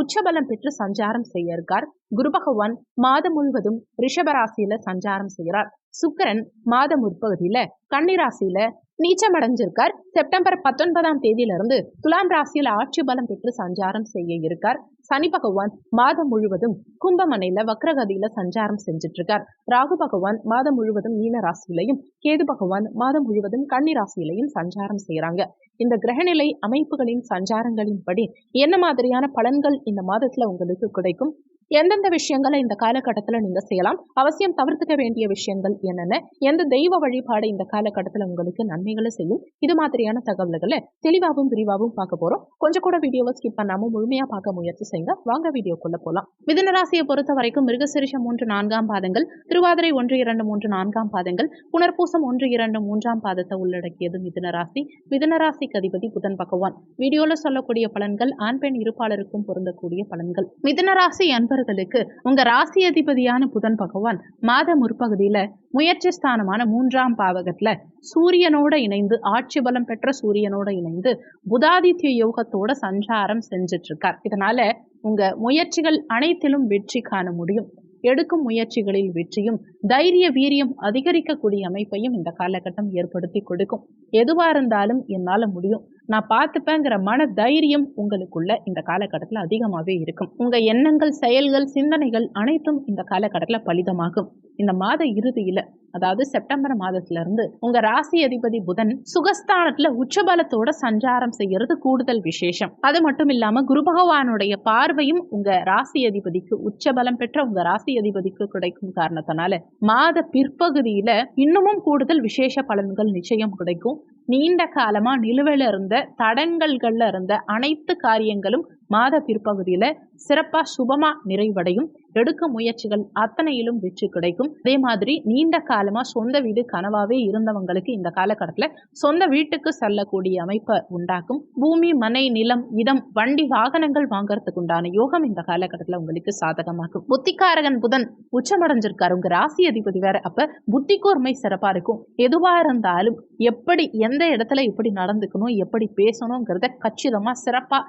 உச்சபலம் பெற்று சஞ்சாரம் செய்ய இருக்கார் குரு பகவான் மாதம் முழுவதும் ரிஷபராசியில சஞ்சாரம் செய்கிறார். சுக்கரன் மாதம் முற்பகுதியில கன்னிராசியில நீச்சமடைஞ்சிருக்கார். செப்டம்பர் பத்தொன்பதாம் தேதியிலிருந்து துலாம் ராசியில ஆட்சி பலம் பெற்று சஞ்சாரம் செய்ய இருக்கார். சனி பகவான் மாதம் முழுவதும் கும்பமனையில வக்ரகதியில சஞ்சாரம் செஞ்சுட்டு இருக்கார் ராகு பகவான் மாதம் முழுவதும் மீன ராசியிலையும் கேது பகவான் மாதம் முழுவதும் கன்னி ராசியிலையும் சஞ்சாரம் செய்யறாங்க இந்த கிரகநிலை அமைப்புகளின் சஞ்சாரங்களின்படி என்ன மாதிரியான பலன்கள் இந்த மாதத்துல உங்களுக்கு கிடைக்கும்? எந்தெந்த விஷயங்களை இந்த காலகட்டத்தில் நீங்கள் செய்யலாம்? அவசியம் தவிர்த்துக்க வேண்டிய விஷயங்கள் என்னென்ன? எந்த தெய்வ வழிபாடு இந்த காலகட்டத்தில் உங்களுக்கு நன்மைகளை செய்யும்? இது மாதிரியான தகவல்களை தெளிவாகவும் விரிவாகவும் பார்க்க போகிறோம் கொஞ்சம் கூட வீடியோவை ஸ்கிப் பண்ணாமல் முழுமையாக பார்க்க முயற்சி செய்யுங்க. வாங்க வீடியோக்குள்ளே போகலாம் மிதனராசியை பொறுத்த வரைக்கும் மிருகசிரிஷம் மூன்று நான்காம் பாதங்கள் திருவாதிரை ஒன்று இரண்டு மூன்று நான்காம் பாதங்கள் புனர்பூசம் ஒன்று இரண்டு மூன்றாம் பாதத்தை உள்ளடக்கியது மிதுனராசி மிதுனராசிக்கு அதிபதி புதன் பகவான். வீடியோவில் சொல்லக்கூடிய பலன்கள் ஆண் பெண் இருப்பாளருக்கும் பொருந்தக்கூடிய பலன்கள். மிதுனராசி அன்பு நண்பர்களுக்கு உங்க ராசி அதிபதியான புதன் பகவான் மாத முற்பகுதியில முயற்சி ஸ்தானமான மூன்றாம் பாவகத்துல சூரியனோட இணைந்து ஆட்சி பலம் பெற்ற சூரியனோட இணைந்து புதாதித்ய யோகத்தோட சஞ்சாரம் செஞ்சிட்டு இருக்கார் இதனால உங்க முயற்சிகள் அனைத்திலும் வெற்றி காண முடியும். எடுக்கும் முயற்சிகளில் வெற்றியும் தைரிய வீரியம் அதிகரிக்கக்கூடிய அமைப்பையும் இந்த காலகட்டம் ஏற்படுத்தி கொடுக்கும். எதுவா இருந்தாலும் என்னால முடியும். நான் பார்த்துப்பேங்கிற மன தைரியம் உங்களுக்குள்ள இந்த காலகட்டத்தில் அதிகமாகவே இருக்கும். உங்கள் எண்ணங்கள் செயல்கள் சிந்தனைகள் அனைத்தும் இந்த காலகட்டத்தில் பலிதமாகும். இந்த மாத இறுதியில் அதாவது செப்டம்பர் மாதத்திலிருந்து உங்க ராசி அதிபதி புதன் சுகஸ்தானத்துல உச்சபலத்தோட சஞ்சாரம் செய்யறது கூடுதல் விசேஷம். அது மட்டும் இல்லாம குரு பகவானுடைய பார்வையும் உங்க ராசி அதிபதிக்கு உச்சபலம் பெற்ற உங்க ராசி அதிபதிக்கு கிடைக்கும் காரணத்தினால மாத பிற்பகுதியில இன்னமும் கூடுதல் விசேஷ பலன்கள் நிச்சயம் கிடைக்கும். நீண்ட காலமா நிலுவையில இருந்த தடங்கல்கள்ல இருந்த அனைத்து காரியங்களும் மாத பிற்பகுதியில சிறப்பா சுபமா நிறைவடையும். எடுக்கும் முயற்சிகள் அத்தனையிலும் வெற்றி கிடைக்கும். அதே மாதிரி நீண்ட காலமா சொந்த வீடு கனவாவே இருந்தவங்களுக்கு இந்த காலகட்டத்தில் சொந்த வீட்டுக்கு செல்லக்கூடிய அமைப்பை உண்டாக்கும். பூமி மனை நிலம் இடம் வண்டி வாகனங்கள் வாங்கறதுக்கு உண்டான யோகம் இந்த காலகட்டத்தில் உங்களுக்கு சாதகமாக்கும். புத்திக்காரகன் புதன் உச்சமடைஞ்சிருக்காரு. உங்க ராசி அதிபதி வேற. அப்ப புத்தி கூர்மை சிறப்பா இருக்கும். எதுவா இருந்தாலும் எப்படி எந்த இடத்துல எப்படி நடந்துக்கணும் எப்படி பேசணுங்கிறத கச்சிதமா சிறப்பா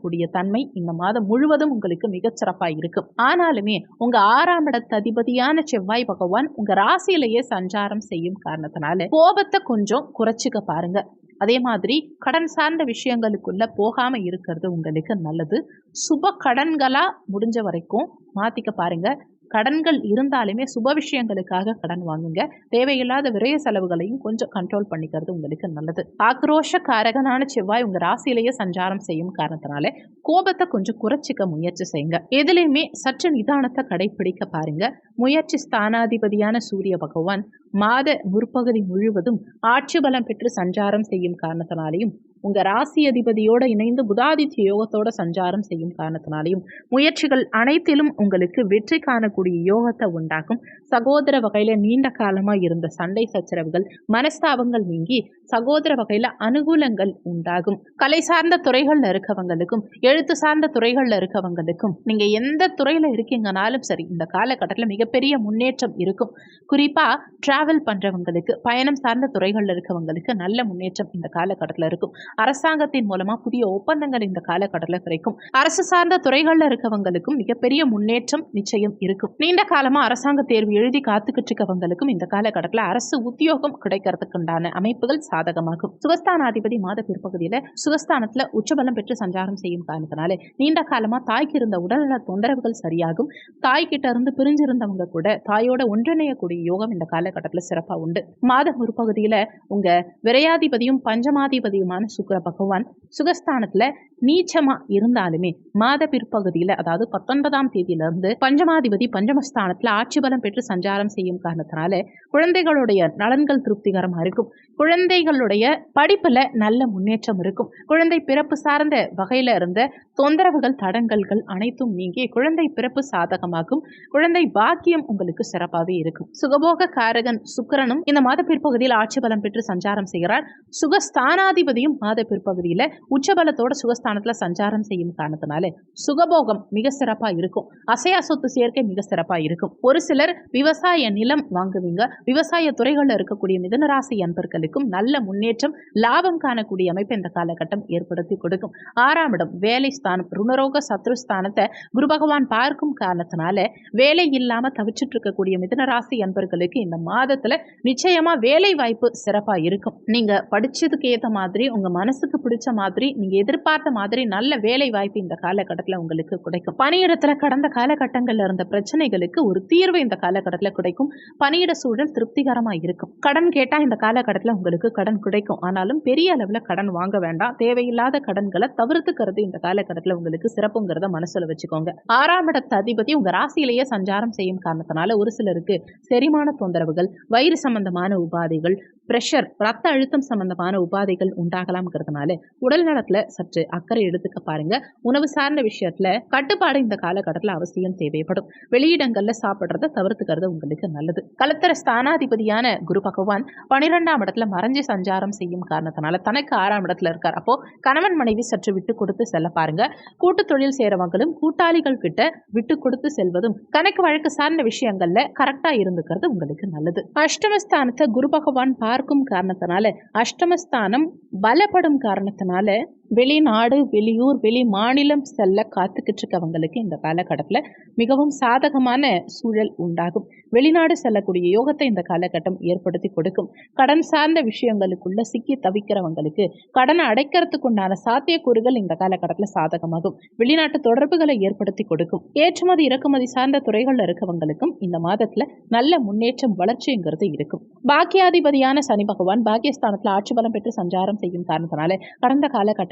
செயல்படுத்தக்கூடிய தன்மை இந்த மாதம் முழுவதும் உங்களுக்கு மிகச்சிறப்பாக இருக்கும். ஆனாலுமே உங்க ஆறாம் இடத்த அதிபதியான செவ்வாய் பகவான் உங்க ராசியிலேயே சஞ்சாரம் செய்யும் காரணத்தினால கோபத்தை கொஞ்சம் குறைச்சிக்க பாருங்க. அதே மாதிரி கடன் சார்ந்த விஷயங்களுக்குள்ள போகாம இருக்கிறது உங்களுக்கு நல்லது. சுப கடன்களா முடிஞ்ச வரைக்கும் மாத்திக்க பாருங்க. கடன்கள் இருந்தாலுமே சுப விஷயங்களுக்காக கடன் வாங்குங்க. தேவையில்லாத விரைய செலவுகளையும் கொஞ்சம் கண்ட்ரோல் பண்ணிக்கிறது உங்களுக்கு நல்லது. ஆக்ரோஷ காரகனான செவ்வாய் உங்க ராசியிலேயே சஞ்சாரம் செய்யும் காரணத்தினால கோபத்தை கொஞ்சம் குறைச்சிக்க முயற்சி செய்யுங்க. எதுலையுமே சற்று நிதானத்தை கடைபிடிக்க பாருங்க. முயற்சி ஸ்தானாதிபதியான சூரிய பகவான் மாத முற்பகுதி முழுவதும் ஆட்சி பலம் பெற்று சஞ்சாரம் செய்யும் காரணத்தினாலையும் உங்கள் ராசி அதிபதியோடு இணைந்து புதாதித்ய யோகத்தோட சஞ்சாரம் செய்யும் காரணத்தினாலையும் முயற்சிகள் அனைத்திலும் உங்களுக்கு வெற்றி காணக்கூடிய யோகத்தை உண்டாக்கும். சகோதர வகையில் நீண்ட காலமாக இருந்த சண்டை சச்சரவுகள் மனஸ்தாபங்கள் நீங்கி சகோதர வகையில் அனுகூலங்கள் உண்டாகும். கலை சார்ந்த துறைகளில் இருக்கவங்களுக்கும் எழுத்து சார்ந்த துறைகளில் இருக்கவங்களுக்கும் நீங்கள் எந்த துறையில் இருக்கீங்கனாலும் சரி இந்த காலகட்டத்தில் மிக மிகப்பெரிய முன்னேற்றம் இருக்கும். குறிப்பாக ட்ராவல் பண்ணுறவங்களுக்கு பயணம் சார்ந்த துறைகளில் இருக்கவங்களுக்கு நல்ல முன்னேற்றம் இந்த காலகட்டத்தில் இருக்கும். அரசாங்கத்தின் மூலமாக புதிய ஒப்பந்தங்கள் இந்த காலகட்டத்தில் கிடைக்கும். அரசு சார்ந்த துறைகளில் இருக்கவங்களுக்கும் மிகப்பெரிய முன்னேற்றம் நிச்சயம் இருக்கும். நீண்ட காலமாக அரசாங்க தேர்வு எழுதி காத்துக்கிட்டு இருக்கவங்களுக்கும் இந்த காலகட்டத்தில் அரசு உத்தியோகம் கிடைக்கிறதுக்குண்டான அமைப்புகள் சாதகமாகும். சுகஸ்தானாதிபதி மாத பிற்பகுதியில் சுகஸ்தானத்தில் உச்சபலம் பெற்று சஞ்சாரம் செய்யும் காரணத்தினால நீண்ட காலமாக தாய்க்கு இருந்த உடல்நல தொந்தரவுகள் சரியாகும். தாய்கிட்ட இருந்து பிரிஞ்சிருந்தவங்க கூட தாயோட ஒன்றிணையக்கூடிய யோகம் இந்த காலகட்டத்தில் சிறப்பாக உண்டு. மாதம் ஒரு பகுதியில் உங்க விரையாதிபதியும் பஞ்சமாதிபதியுமான சுக்கர பகவான் சுகஸ்தானத்தில் நீச்சமா இருந்தாலுமே மாத பிற்பகுதியில் அதாவது பத்தொன்பதாம் தேதியிலிருந்து பஞ்சமாதிபதி பஞ்சமஸ்தானத்தில் ஆட்சி பலம் பெற்று சஞ்சாரம் செய்யும் காரணத்தினால குழந்தைகளுடைய நலன்கள் திருப்திகரமா இருக்கும். குழந்தைகளுடைய படிப்புல நல்ல முன்னேற்றம் இருக்கும். குழந்தை பிறப்பு சார்ந்த வகையில இருந்த தொந்தரவுகள் தடங்கல்கள் அனைத்தும் நீங்கி குழந்தை பிறப்பு சாதகமாகும். குழந்தை பாக்கியம் உங்களுக்கு சிறப்பாகவே இருக்கும். சுகபோக காரகன் சுக்கரனும் இந்த மாத பிற்பகுதியில் ஆட்சி பலம் பெற்று சஞ்சாரம் செய்கிறார். சுகஸ்தானாதிபதியும் மாத பிற்பகுதியில் உச்சபலத்தோட சுகஸ்தானத்துல சஞ்சாரம் செய்யும் காரணத்தினால சுகபோகம் மிக சிறப்பா இருக்கும். அசையா சொத்து சேர்க்கை மிக சிறப்பா இருக்கும். ஒரு சிலர் விவசாய நிலம் வாங்குவீங்க. விவசாய துறைகளில் இருக்கக்கூடிய மிதனராசி அன்பர்களுக்கும் நல்ல முன்னேற்றம் லாபம் காணக்கூடிய அமைப்பு இந்த காலகட்டம் ஏற்படுத்தி கொடுக்கும். ஆறாம் இடம் வேலை ஸ்தானம். ருணரோக சத்ரு ஸ்தானத்தை குரு பகவான் பார்க்கும் காரணத்தினால வேலை இல்லாம தவிச்சிட்டு இருக்கக்கூடிய மிதனராசி அன்பர்களுக்கு இந்த மாதத்துல நிச்சயமா வேலை வாய்ப்பு சிறப்பா இருக்கும். நீங்க படிச்சதுக்கு ஏத்த மாதிரி உங்க மனசுக்கு பிடிச்ச மாதிரி நீங்க எதிர்பார்த்த மாதிரி நல்ல வேலை வாய்ப்பு இந்த காலகட்டத்துல உங்களுக்கு கிடைக்கும். பணியிடத்துல கடந்த காலகட்டங்கள்ல இருந்த பிரச்சனைகளுக்கு ஒரு தீர்வு இந்த காலகட்டத்துல கிடைக்கும். பணியிட சூழல் திருப்திகரமா இருக்கும். கடன் கேட்டா இந்த காலகட்டத்துல உங்களுக்கு கடன் கிடைக்கும். ஆனாலும் பெரிய அளவுல கடன் வாங்க வேண்டாம். தேவையில்லாத கடன்களை தவிர்த்துக்கிறது இந்த காலகட்டத்துல உங்களுக்கு சிறப்புங்கிறத மனசுல வச்சுக்கோங்க. ஆறாம் இடத்த அதிபதி உங்க ராசியிலேயே சஞ்சாரம் செய்யும் காரணத்தினால ஒரு சிலருக்கு செரிமான தொந்தரவுகள் வயிறு சம்பந்தமான உபாதைகள் பிரஷர் ரத்த அழுத்தம் சம்பந்தமான உபாதைகள் உண்டாகலாம்ங்கிறதுனால உடல் நலத்துல சற்று அக்கறை எடுத்துக்க பாருங்க. உணவு சார்ந்த விஷயத்துல கட்டுப்பாடு இந்த காலகட்டத்தில் அவசியம் தேவைப்படும். வெளியிடங்கள்ல சாப்பிட்றத தவிர்த்துக்கிறது உங்களுக்கு நல்லது. கலத்தர ஸ்தானாதிபதியான குரு பகவான் பனிரெண்டாம் இடத்துல மறைஞ்சு சஞ்சாரம் செய்யும் காரணத்தினால தனக்கு ஆறாம் இடத்துல இருக்கார். அப்போ கணவன் மனைவி சற்று விட்டு கொடுத்து செல்ல பாருங்க. கூட்டு தொழில் செய்யறவங்களும் கூட்டாளிகள் கிட்ட விட்டு கொடுத்து செல்வதும் கணக்கு வழக்கு சார்ந்த விஷயங்கள்ல கரெக்டா இருந்துக்கிறது உங்களுக்கு நல்லது. அஷ்டமஸ்தானத்தை குரு பகவான் பார்க்கும் காரணத்தினால அஷ்டமஸ்தானம் பலப்படும் காரணத்தினால வெளிநாடு வெளியூர் வெளி மாநிலம் செல்ல காத்துக்கிட்டு இருக்கவங்களுக்கு இந்த காலகட்டத்தில் மிகவும் சாதகமான சூழல் உண்டாகும். வெளிநாடு செல்லக்கூடிய யோகத்தை இந்த காலகட்டம் ஏற்படுத்தி கொடுக்கும். கடன் சார்ந்த விஷயங்களுக்குள்ள சிக்கி தவிக்கிறவங்களுக்கு கடனை அடைக்கிறதுக்கு உண்டான சாத்தியக்கூறுகள் இந்த காலகட்டத்தில் சாதகமாகும். வெளிநாட்டு தொடர்புகளை ஏற்படுத்தி கொடுக்கும். ஏற்றுமதி இறக்குமதி சார்ந்த துறைகளில் இருக்கவங்களுக்கும் இந்த மாதத்தில் நல்ல முன்னேற்றம் வளர்ச்சிங்கிறது இருக்கும். பாக்கியாதிபதியான சனி பகவான் பாக்கியஸ்தானத்தில் ஆட்சி பலம் பெற்று சஞ்சாரம் செய்யும் காரணத்தினால கடந்த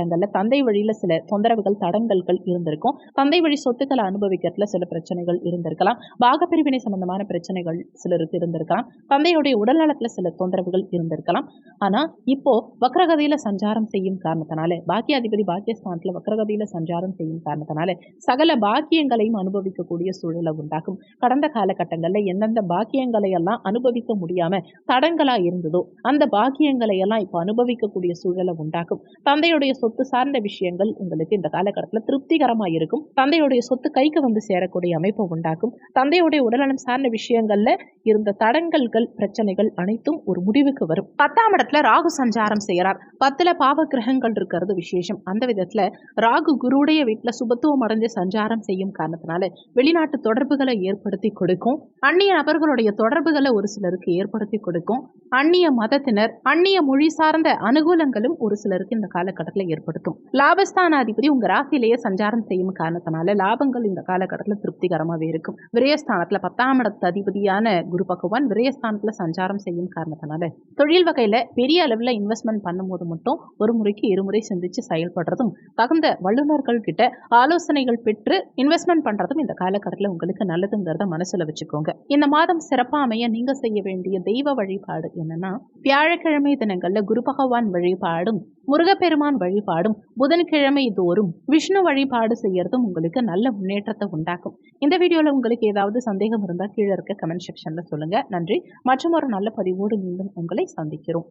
காலகட்டங்களில் தந்தை வழியில் சில தொந்தரவுகள் தடங்கல்கள் இருந்திருக்கும். தந்தை வழி சொத்துக்களை அனுபவிக்கிறதுல சில பிரச்சனைகள் இருந்திருக்கலாம். பாகப்பிரிவினை சம்பந்தமான பிரச்சனைகள் சிலருக்கு இருந்திருக்கலாம். தந்தையுடைய உடல்நலத்தில் சில தொந்தரவுகள் இருந்திருக்கலாம். ஆனால் இப்போ வக்ரகதியில சஞ்சாரம் செய்யும் காரணத்தினால பாக்கியாதிபதி பாக்கியஸ்தானத்தில் வக்ரகதியில சஞ்சாரம் செய்யும் காரணத்தினால சகல பாக்கியங்களையும் அனுபவிக்கக்கூடிய சூழலை உண்டாகும் கடந்த காலகட்டங்கள்ல எந்தெந்த பாக்கியங்களை எல்லாம் அனுபவிக்க முடியாம தடங்களாக இருந்ததோ அந்த பாக்கியங்களை எல்லாம் இப்போ அனுபவிக்கக்கூடிய சூழலை உண்டாக்கும். தந்தையுடைய சொத்து சொத்து சார்ந்த விஷயங்கள் உங்களுக்கு இந்த காலகட்டத்தில் திருப்திகரமா இருக்கும் தந்தையுடைய சொத்து கைக்கு வந்து சேரக்கூடிய அமைப்பை உண்டாக்கும். தந்தையுடைய உடல்நலம் சார்ந்த விஷயங்கள்ல இருந்த தடங்கல்கள் பிரச்சனைகள் அனைத்தும் ஒரு முடிவுக்கு வரும். பத்தாம் இடத்துல ராகு சஞ்சாரம் செய்கிறார் பத்துல பாவ கிரகங்கள் இருக்கிறது விசேஷம். அந்த விதத்துல ராகு குருடைய வீட்டில் சுபத்துவம் அடைஞ்சு சஞ்சாரம் செய்யும் காரணத்தினால வெளிநாட்டு தொடர்புகளை ஏற்படுத்தி கொடுக்கும். அந்நிய நபர்களுடைய தொடர்புகளை ஒரு சிலருக்கு ஏற்படுத்தி கொடுக்கும். அந்நிய மதத்தினர் அந்நிய மொழி சார்ந்த அனுகூலங்களும் ஒரு சிலருக்கு இந்த காலகட்டத்தில் ஏற்படுத்தும் லாபஸ்தானாதிபதி உங்க ராசியிலேயே சஞ்சாரம் செய்யும் காரணத்தினால லாபங்கள் இந்த காலகட்டத்தில் திருப்திகரமாகவே இருக்கும். விரயஸ்தானத்துல பத்தாம் இடத்து அதிபதியான குரு பகவான் விரயஸ்தானத்தில் சஞ்சாரம் செய்யும் காரணத்தினால தொழில் வகையில பெரிய அளவில் இன்வெஸ்ட்மெண்ட் பண்ணும்போது மட்டும் ஒரு முறைக்கு இருமுறை சிந்திச்சு செயல்படுறதும் தகுந்த வல்லுநர்கள் கிட்ட ஆலோசனைகள் பெற்று இன்வெஸ்ட்மெண்ட் பண்றதும் இந்த காலகட்டத்தில் உங்களுக்கு நல்லதுங்கிறத மனசுல வச்சுக்கோங்க. இந்த மாதம் சிறப்பாக அமைய நீங்க செய்ய வேண்டிய தெய்வ வழிபாடு என்னன்னா வியாழக்கிழமை தினங்கள்ல குரு பகவான் வழிபாடும் முருகப்பெருமான் வழிபாடும் புதன்கிழமை தோறும் விஷ்ணு வழிபாடு செய்யறதும் உங்களுக்கு நல்ல முன்னேற்றத்தை உண்டாக்கும். இந்த வீடியோல உங்களுக்கு ஏதாவது சந்தேகம் இருந்தால் கீழே இருக்க கமெண்ட் செக்ஷன்ல சொல்லுங்க. நன்றி. மற்றும் ஒரு நல்ல பதிவோடு மீண்டும் உங்களை சந்திக்கிறோம்.